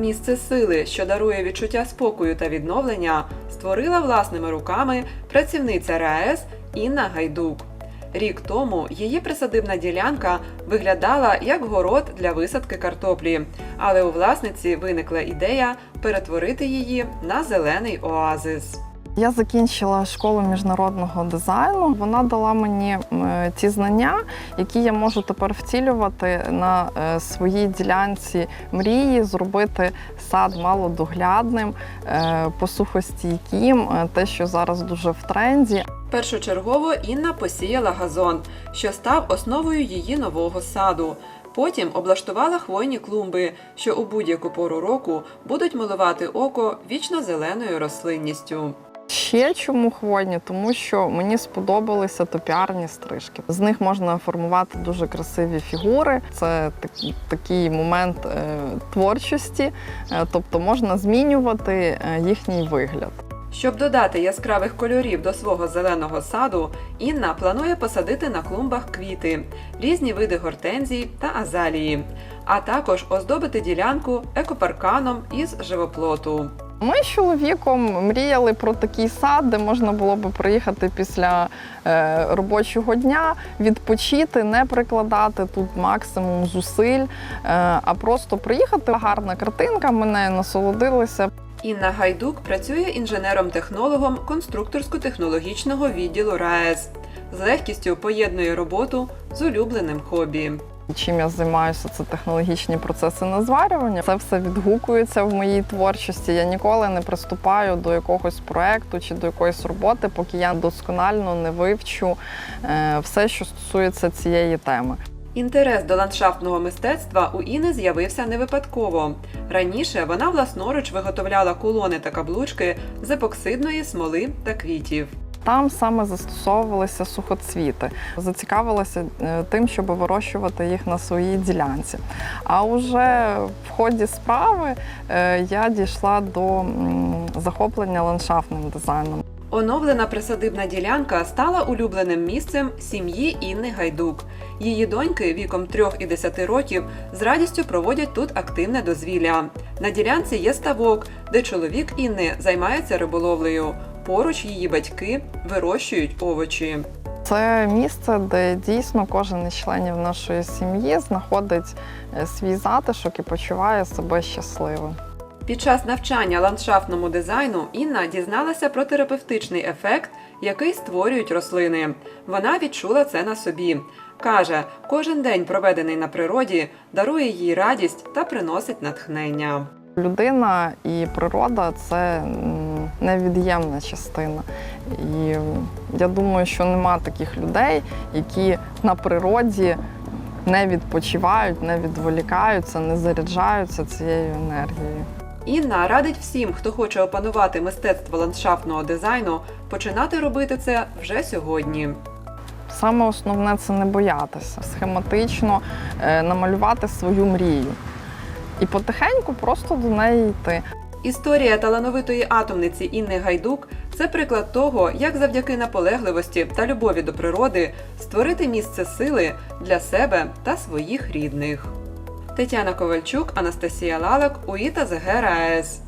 Місце сили, що дарує відчуття спокою та відновлення, створила власними руками працівниця РаЕС Інна Гайдук. Рік тому її присадибна ділянка виглядала як город для висадки картоплі, але у власниці виникла ідея перетворити її на зелений оазис. Я закінчила школу міжнародного дизайну. Вона дала мені ті знання, які я можу тепер втілювати на е, своїй ділянці мрії, зробити сад малодоглядним, е, посухостійким, е, те, що зараз дуже в тренді. Першочергово Інна посіяла газон, що став основою її нового саду. Потім облаштувала хвойні клумби, що у будь-яку пору року будуть милувати око вічно зеленою рослинністю. Ще чому хвойні? Тому що мені сподобалися топіарні стрижки. З них можна формувати дуже красиві фігури. Це такий, такий момент е, творчості, е, тобто можна змінювати е, їхній вигляд. Щоб додати яскравих кольорів до свого зеленого саду, Інна планує посадити на клумбах квіти, різні види гортензій та азалії, а також оздобити ділянку екопарканом із живоплоту. Ми з чоловіком мріяли про такий сад, де можна було би приїхати після е, робочого дня, відпочити, не прикладати тут максимум зусиль, е, а просто приїхати. Гарна картинка, ми нею насолодилися. Інна Гайдук працює інженером-технологом конструкторсько-технологічного відділу РаЕС. З легкістю поєднує роботу з улюбленим хобі. Чим я займаюся, це технологічні процеси назварювання. Це все відгукується в моїй творчості. Я ніколи не приступаю до якогось проекту чи до якоїсь роботи, поки я досконально не вивчу е, все, що стосується цієї теми. Інтерес до ландшафтного мистецтва у Іни з'явився не випадково. Раніше вона власноруч виготовляла кулони та каблучки з епоксидної смоли та квітів. Там саме застосовувалися сухоцвіти. Зацікавилася е, тим, щоб вирощувати їх на своїй ділянці. А вже в ході справи е, я дійшла до захоплення ландшафтним дизайном. Оновлена присадибна ділянка стала улюбленим місцем сім'ї Інни Гайдук. Її доньки віком 3 і 10 років з радістю проводять тут активне дозвілля. На ділянці є ставок, де чоловік Інни займається риболовлею. Поруч її батьки вирощують овочі. Це місце, де дійсно кожен із членів нашої сім'ї знаходить е, свій затишок і почуває себе щасливим. Під час навчання ландшафтному дизайну Інна дізналася про терапевтичний ефект, який створюють рослини. Вона відчула це на собі. Каже, кожен день, проведений на природі, дарує їй радість та приносить натхнення. Людина і природа це невід'ємна частина. І я думаю, що нема таких людей, які на природі не відпочивають, не відволікаються, не заряджаються цією енергією. Інна радить всім, хто хоче опанувати мистецтво ландшафтного дизайну, починати робити це вже сьогодні. Саме основне це не боятися, схематично е, намалювати свою мрію. І потихеньку просто до неї йти. Історія талановитої атомниці Інни Гайдук це приклад того, як завдяки наполегливості та любові до природи створити місце сили для себе та своїх рідних. Тетяна Ковальчук, Анастасія Лалак, УІТА ЗГ РаЕС.